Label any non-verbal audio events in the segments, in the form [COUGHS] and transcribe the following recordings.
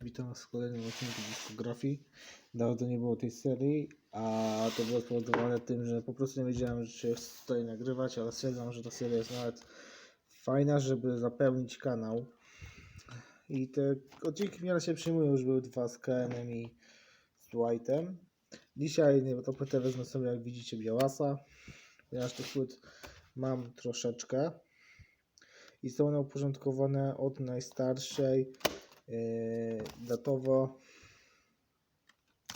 Witam was w kolejnym odcinku dyskografii. Dawno nie było tej serii, a to było spowodowane tym, że po prostu nie wiedziałem, że się tutaj nagrywać, ale stwierdzam, że ta seria jest nawet fajna, żeby zapełnić kanał. I te odcinki w miarę się przyjmują, już były dwa z KN i z Dwightem. Dzisiaj to płytę wezmę sobie, jak widzicie, Białasa, ponieważ tych płyt mam troszeczkę. I są one uporządkowane od najstarszej datowo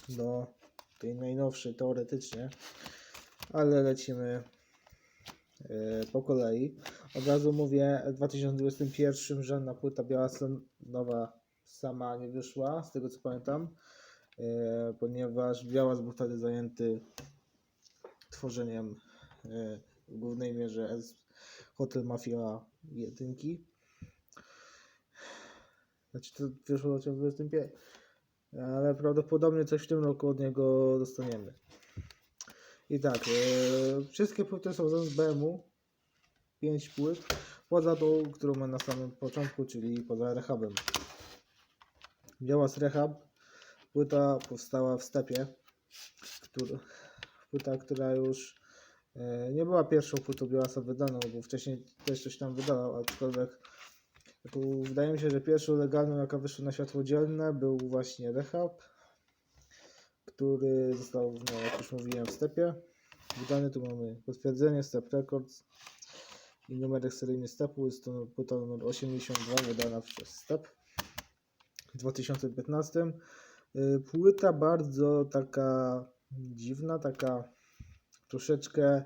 do tej najnowszej teoretycznie, ale lecimy yy, po kolei. Od razu mówię, w 2021 żadna płyta biała nowa sama nie wyszła, z tego co pamiętam, yy, ponieważ Białas był wtedy zajęty tworzeniem yy, w głównej mierze Hotel Mafia 1. Znaczy to wyszło w 25. Ale prawdopodobnie coś w tym roku od niego dostaniemy. I tak, e, wszystkie płyty są z SBM-u. 5 płyt. Poza tą, którą mam na samym początku, czyli poza Rehabem. Białas Rehab. Płyta powstała w stepie. Który, płyta, która już e, nie była pierwszą płytą Białasa wydaną, bo wcześniej też coś tam wydawał, aczkolwiek wydaje mi się, że pierwszą legalną, jaka wyszła na światło dzienne, był właśnie Rehab, który został, no, jak już mówiłem, w stepie. Wydany tu mamy potwierdzenie Step Records i numerek seryjny stepu. Jest to płyta numer 82, wydana przez Step w 2015. Y, Płyta bardzo taka dziwna, taka troszeczkę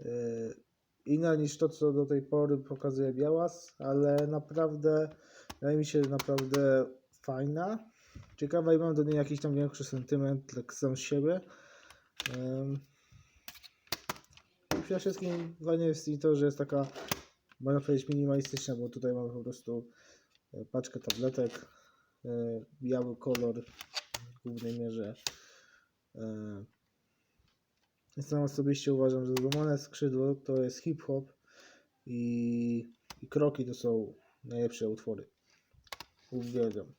y, inna niż to, co do tej pory pokazuje Białas, ale naprawdę, wydaje mi się, naprawdę fajna. Ciekawa i mam do niej jakiś tam większy sentyment, tak sam z siebie. Um, przede wszystkim fajnie jest i to, że jest taka, można powiedzieć, minimalistyczna, bo tutaj mamy po prostu e, paczkę tabletek, e, biały kolor w głównej mierze. E, sam osobiście uważam, że złamane skrzydło to jest hip-hop i, i kroki to są najlepsze utwory. Uwielbiam.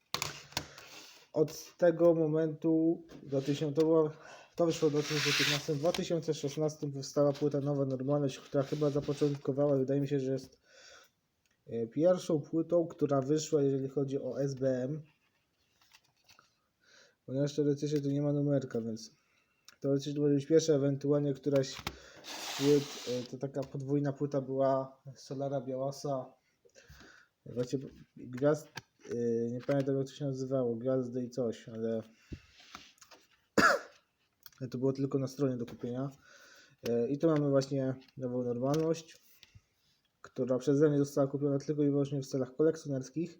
Od tego momentu 2000, to, to wyszło w 2015, w 2016 powstała płyta Nowa Normalność, która chyba zapoczątkowała, wydaje mi się, że jest e, pierwszą płytą, która wyszła, jeżeli chodzi o SBM. Ponieważ teoretycznie tu nie ma numerka, więc to być pierwsza, ewentualnie któraś płyt, e, to taka podwójna płyta była Solara Białasa. Właśnie gwiazd, e, nie pamiętam jak to się nazywało, Gwiazdy i coś, ale ale [COUGHS] to było tylko na stronie do kupienia. E, I tu mamy właśnie nową normalność, która przeze mnie została kupiona tylko i wyłącznie w celach kolekcjonerskich.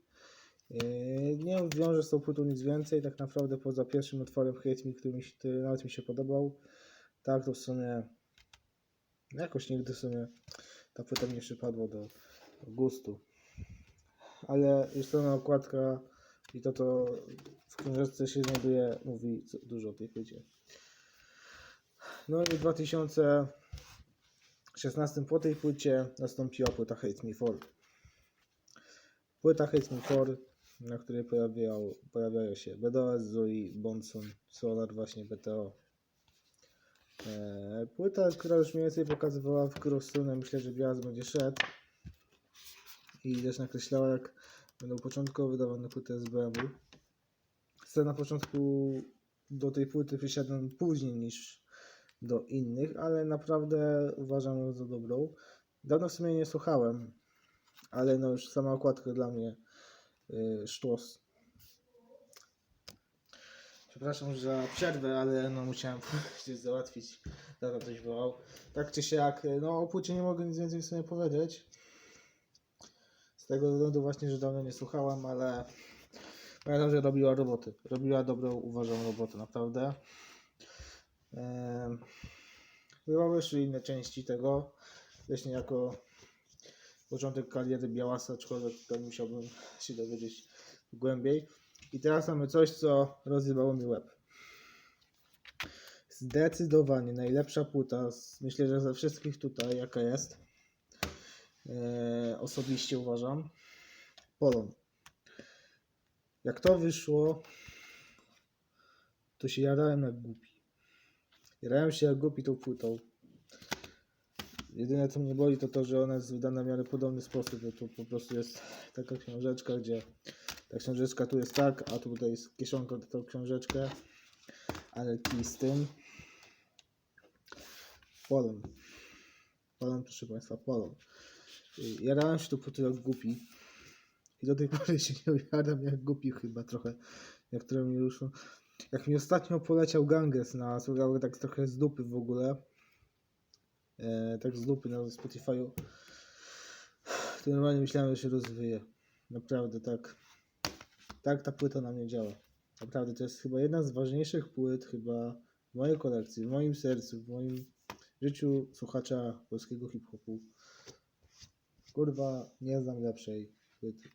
Yy, Nie wiąże z tą płytą nic więcej, tak naprawdę poza pierwszym utworem Hate Me, który, mi się, który nawet mi się podobał. Tak, to w sumie jakoś nigdy w sumie ta płyta nie przypadła do, gustu. Ale już sama okładka i to, to w książeczce się znajduje, mówi dużo o tej płycie. No i w 2016 po tej płycie nastąpiła płyta Hate Me For. Płyta Hate Me For na której pojawiał, pojawiają się BDOS, Zoe, Bonson, Solar, właśnie BTO. E, płyta, która już mniej więcej pokazywała, w którą stronę myślę, że Białas będzie szedł. I też nakreślała, jak będą początkowo wydawane płyty z BMW. Chcę na początku do tej płyty przysiadłem później niż do innych, ale naprawdę uważam ją za dobrą. Dawno w sumie nie słuchałem, ale no już sama okładka dla mnie y, sztos. Przepraszam za przerwę, ale no musiałem [LAUGHS] gdzieś załatwić. Tata coś wołał. Tak czy siak, y, no o płycie nie mogę nic więcej w sumie powiedzieć. Z tego względu właśnie, że dawno nie słuchałam, ale pamiętam, że robiła roboty. Robiła dobrą, uważam, robotę, naprawdę. Chyba wyszły inne części tego. Nie jako początek kariery Białasa, aczkolwiek to musiałbym się dowiedzieć głębiej. I teraz mamy coś, co rozjebało mi łeb. Zdecydowanie najlepsza płyta, myślę, że ze wszystkich tutaj, jaka jest. E, osobiście uważam. Polon. jak to wyszło, to się jarałem jak głupi. Jarałem się jak głupi tą płytą. Jedyne co mnie boli to to, że ona jest wydana w miarę podobny sposób, bo to po prostu jest taka książeczka, gdzie ta książeczka tu jest tak, a tutaj jest kieszonka do tą książeczkę, ale kij z tym. Polon. Polon, proszę Państwa, polon. Y, Jarałem się tu po jak głupi. I do tej pory się nie ujaram jak głupi chyba trochę, jak mi już... Jak mi ostatnio poleciał Ganges na tak trochę z dupy w ogóle, e, tak z dupy na Spotify'u, to normalnie myślałem, że się rozwyje. Naprawdę tak. Tak ta płyta na mnie działa. Naprawdę to jest chyba jedna z ważniejszych płyt chyba w mojej kolekcji, w moim sercu, w moim życiu słuchacza polskiego hip-hopu. Kurwa, nie znam lepszej płyty.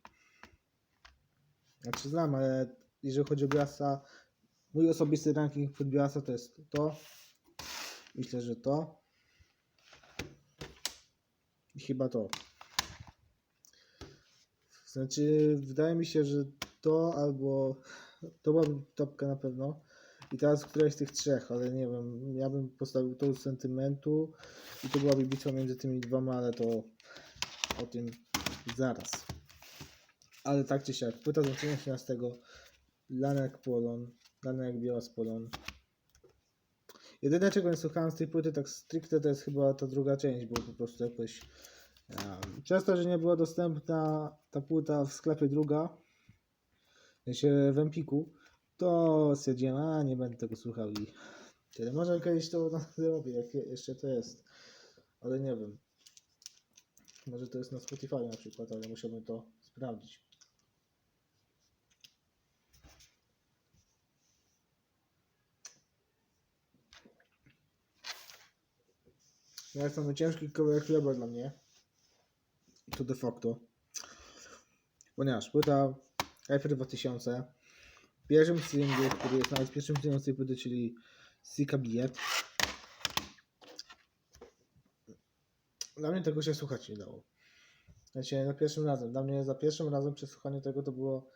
Znaczy znam, ale jeżeli chodzi o Biasa, mój osobisty ranking płyt Biasa to jest to. Myślę, że to. Chyba to. Znaczy, wydaje mi się, że to albo to byłaby topka na pewno. I teraz któraś z tych trzech, ale nie wiem. Ja bym postawił to z sentymentu i to byłaby bitwa między tymi dwoma, ale to o tym zaraz. Ale tak czy siak, płyta z 2013, Lanek Polon, Lanek Biała z Polon. Jedyne czego nie słuchałem z tej płyty tak stricte to jest chyba ta druga część, bo po prostu jakoś um, że nie była dostępna ta płyta w sklepie druga, sensie w Empiku, to stwierdziłem, a nie będę tego słuchał i tyle. Może kiedyś to [LAUGHS] zrobię, jak je- jeszcze to jest, ale nie wiem. Może to jest na Spotify na przykład, ale musiałbym to sprawdzić. No jest to ciężki kawałek chleba dla mnie. To de facto. Ponieważ płyta Hyper 2000 w pierwszym singlu, który jest nawet pierwszym singlem z tej płyty, czyli Sika Biet. Dla mnie tego się słuchać nie dało. Znaczy, za pierwszym razem. Dla mnie za pierwszym razem przesłuchanie tego to było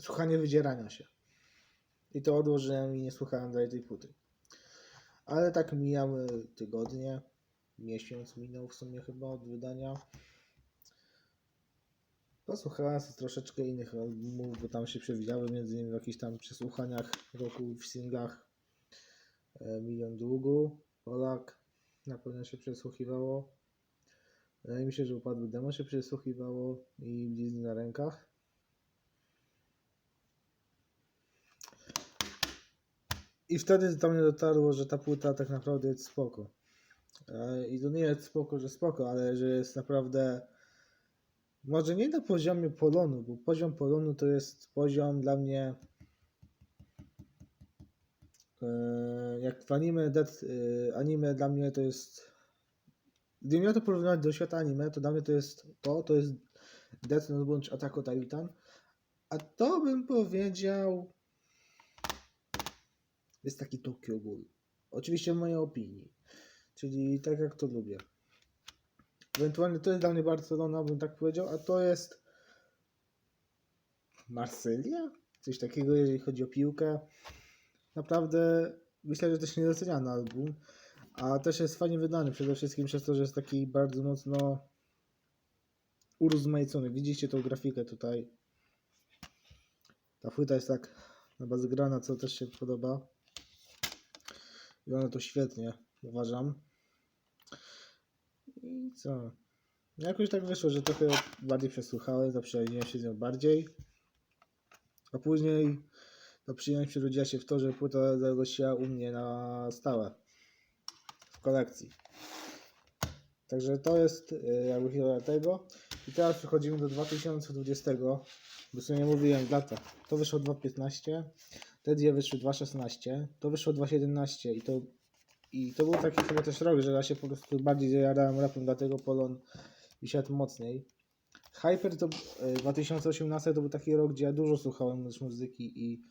słuchanie wydzierania się. I to odłożyłem i nie słuchałem dalej tej płyty. Ale tak mijały tygodnie. Miesiąc minął w sumie chyba od wydania. Posłuchałem sobie troszeczkę innych albumów, bo tam się przewidziały między innymi w jakichś tam przesłuchaniach roku w singlach e, Milion Długu, Polak na pewno się przesłuchiwało. Wydaje mi się, że upadły demo się przesłuchiwało i blizny na rękach. I wtedy do mnie dotarło, że ta płyta tak naprawdę jest spoko. E, I to nie jest spoko, że spoko, ale że jest naprawdę może nie na poziomie polonu, bo poziom polonu to jest poziom dla mnie e, jak w anime, dead, e, anime dla mnie to jest gdybym miał to porównać do świata anime, to dla mnie to jest to, to jest Death Note bądź Attack on Titan, a to bym powiedział jest taki Tokyo Ghoul. Oczywiście w mojej opinii, czyli tak jak to lubię. Ewentualnie to jest dla mnie Barcelona, bym tak powiedział, a to jest Marsylia? Coś takiego, jeżeli chodzi o piłkę. Naprawdę myślę, że to się niedoceniany album, a też jest fajnie wydany, przede wszystkim przez to, że jest taki bardzo mocno urozmaicony. Widzicie tą grafikę tutaj. Ta płyta jest tak chyba zgrana, co też się podoba. Wygląda to świetnie, uważam. I co? Jakoś tak wyszło, że trochę bardziej przesłuchałem, zaprzyjaźniłem się z nią bardziej. A później ta przyjemność przerodziła się w to, że płyta zagościła u mnie na stałe w kolekcji. Także to jest y, jakby historia tego. I teraz przechodzimy do 2020. Bo sobie mówiłem lata. To wyszło 2.15, te dwie wyszły 2.16, to wyszło 2.17 i to i to był taki chyba też rok, że ja się po prostu bardziej zajarałem rapem, dlatego Polon mi mocniej. Hyper to e, 2018 to był taki rok, gdzie ja dużo słuchałem muzyki i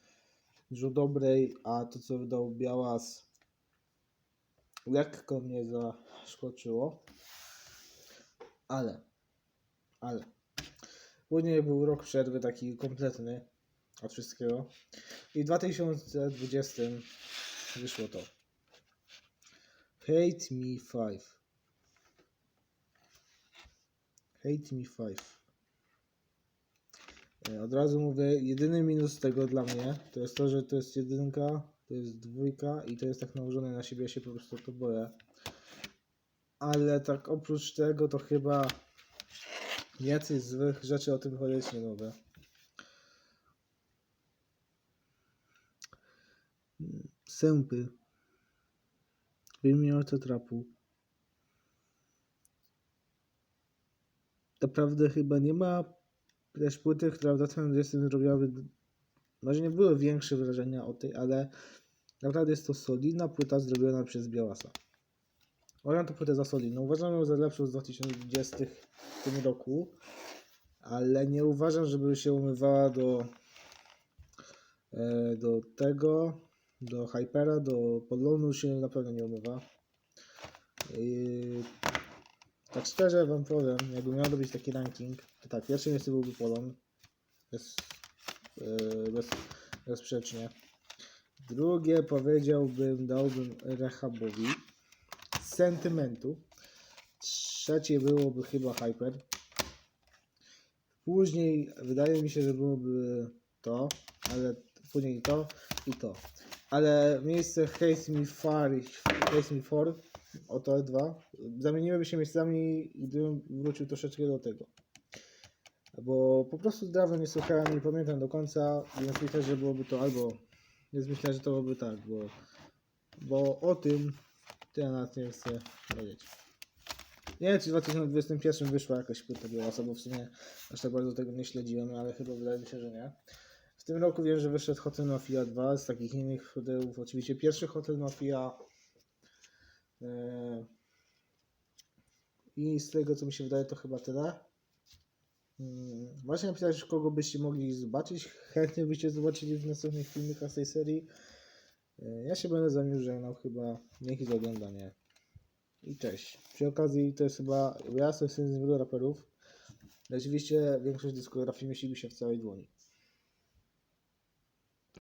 dużo dobrej, a to co wydał Białas lekko mnie zaszkoczyło. Ale, ale Później był rok przerwy taki kompletny od wszystkiego. I w 2020 wyszło to. Hate Me 5. Hate Me 5. E, Od razu mówię, jedyny minus tego dla mnie to jest to, że to jest jedynka, to jest dwójka i to jest tak nałożone na siebie, ja się po prostu to boję. Ale tak oprócz tego to chyba jacyś złych rzeczy o tym powiedzieć nie mogę. Sępy. Wymiar trapu. Naprawdę chyba nie ma też płyty, która w 2020 zrobiłaby, może nie były większe wrażenia o tej, ale naprawdę jest to solidna płyta zrobiona przez Białasa. Uważam tę płytę za solidną. Uważam ją za lepszą z 2020 w tym roku, ale nie uważam, żeby się umywała do, e, do tego, do Hypera, do Polonu się na pewno nie umywa. Yy, tak szczerze wam powiem, jakby miał robić taki ranking, to tak, pierwsze miejsce byłby Polon. Bez, yy, bez, bezsprzecznie. Drugie powiedziałbym, dałbym Rehabowi. Sentymentu. Trzecie byłoby chyba Hyper. Później wydaje mi się, że byłoby to, ale później to i to. Ale miejsce Haste Me Far, Haste Me For, o to dwa, zamieniłyby się miejscami, gdybym wrócił troszeczkę do tego. Bo po prostu dawno nie słuchałem, nie pamiętam do końca, więc myślę, że byłoby to albo, więc myślę, że to byłoby tak, bo, bo o tym to ja nawet nie chcę powiedzieć. Nie wiem, czy w 2021 wyszła jakaś płyta Białasa, bo w sumie aż tak bardzo tego nie śledziłem, ale chyba wydaje mi się, że nie. W tym roku wiem, że wyszedł Hotel Mafia 2 z takich innych hotelów. Oczywiście pierwszy Hotel Mafia. e, I z tego co mi się wydaje, to chyba tyle. Mm, Właśnie napisałeś, kogo byście mogli zobaczyć. Chętnie byście zobaczyli w następnych filmikach z tej serii. E, Ja się będę za nim żegnał chyba. Dzięki oglądanie. I cześć. Przy okazji to jest chyba. Ja jestem z raperów. Oczywiście większość dyskografii mieściły się w całej dłoni.